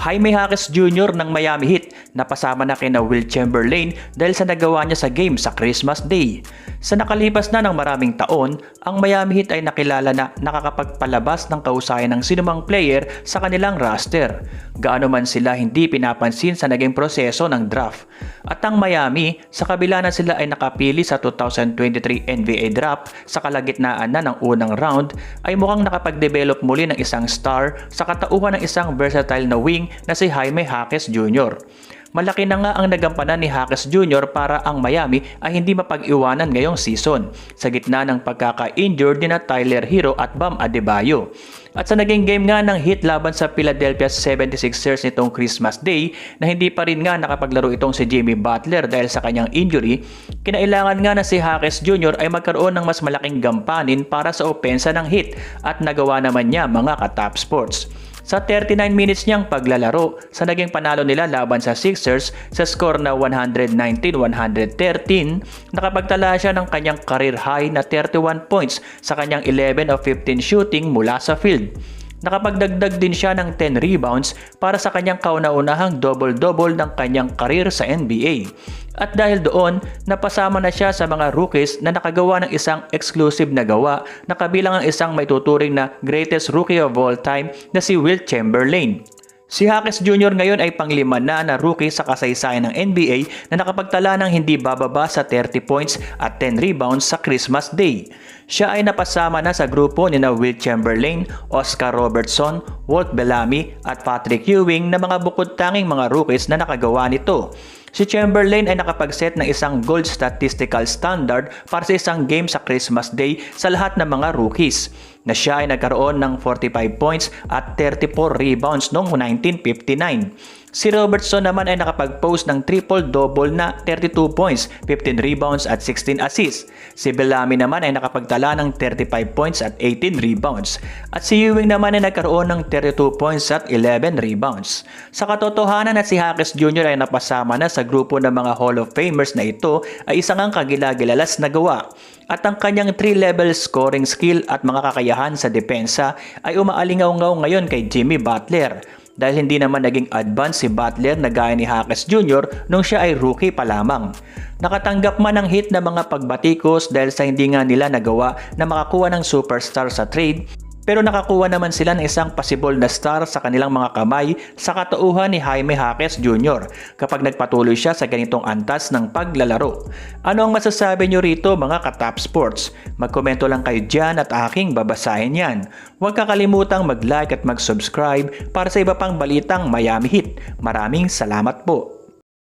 Jaime Jaquez Jr. ng Miami Heat napasama na kina Will Chamberlain dahil sa nagawa niya sa game sa Christmas Day. Sa nakalipas na ng maraming taon, ang Miami Heat ay nakilala na nakakapagpalabas ng kausayan ng sinumang player sa kanilang roster. Gaano man sila hindi pinapansin sa naging proseso ng draft. At ang Miami, sa kabila na sila ay nakapili sa 2023 NBA draft sa kalagitnaan na ng unang round, ay mukhang nakapag-develop muli ng isang star sa katauhan ng isang versatile na wing na si Jaime Jaquez Jr. Malaki na nga ang nagampanan ni Jaquez Jr. para ang Miami ay hindi mapag-iwanan ngayong season sa gitna ng pagkaka-injured ni na Tyler Hero at Bam Adebayo. At sa naging game nga ng hit laban sa Philadelphia 76ers nitong Christmas Day na hindi pa rin nga nakapaglaro itong si Jimmy Butler dahil sa kanyang injury, kinailangan nga na si Jaquez Jr. ay magkaroon ng mas malaking gampanin para sa opensa ng hit at nagawa naman niya mga ka-top sports. Sa 39 minutes niyang paglalaro sa naging panalo nila laban sa Sixers sa score na 119-113, nakapagtala siya ng kanyang career high na 31 points sa kanyang 11 of 15 shooting mula sa field. Nakapagdagdag din siya ng 10 rebounds para sa kanyang kauna-unahang double-double ng kanyang karir sa NBA. At dahil doon, napasama na siya sa mga rookies na nakagawa ng isang exclusive na gawa na kabilang ang isang may tuturing na greatest rookie of all time na si Will Chamberlain. Si Jaquez Jr. ngayon ay panglima na na rookie sa kasaysayan ng NBA na nakapagtala ng hindi bababa sa 30 points at 10 rebounds sa Christmas Day. Siya ay napasama na sa grupo ni na Will Chamberlain, Oscar Robertson, Walt Bellamy at Patrick Ewing na mga bukod tanging mga rookies na nakagawa nito. Si Chamberlain ay nakapag-set ng isang gold statistical standard para sa isang game sa Christmas Day sa lahat ng mga rookies na siya ay nagkaroon ng 45 points at 34 rebounds noong 1959. Si Robertson naman ay nakapag-post ng triple-double na 32 points, 15 rebounds at 16 assists. Si Bellamy naman ay nakapagtala ng 35 points at 18 rebounds. At si Ewing naman ay nagkaroon ng 32 points at 11 rebounds. Sa katotohanan na si Jaquez Jr. ay napasama na sa grupo ng mga Hall of Famers na ito ay isang ang kagilagilalas na gawa. At ang kanyang 3-level scoring skill at mga kakayahan sa depensa ay umaalingaw-ngaw ngayon kay Jimmy Butler dahil hindi naman naging advance si Butler na gaya ni Jaquez Jr. nung siya ay rookie pa lamang. Nakatanggap man ng hit na mga pagbatikos dahil sa hindi nga nila nagawa na makakuha ng superstar sa trade pero nakakuha naman sila ng isang possible na star sa kanilang mga kamay sa katauhan ni Jaime Jaquez Jr. kapag nagpatuloy siya sa ganitong antas ng paglalaro. Ano ang masasabi nyo rito mga katap sports? Magkomento lang kayo dyan at aking babasahin yan. Huwag kakalimutang mag-like at mag-subscribe para sa iba pang balitang Miami Heat. Maraming salamat po.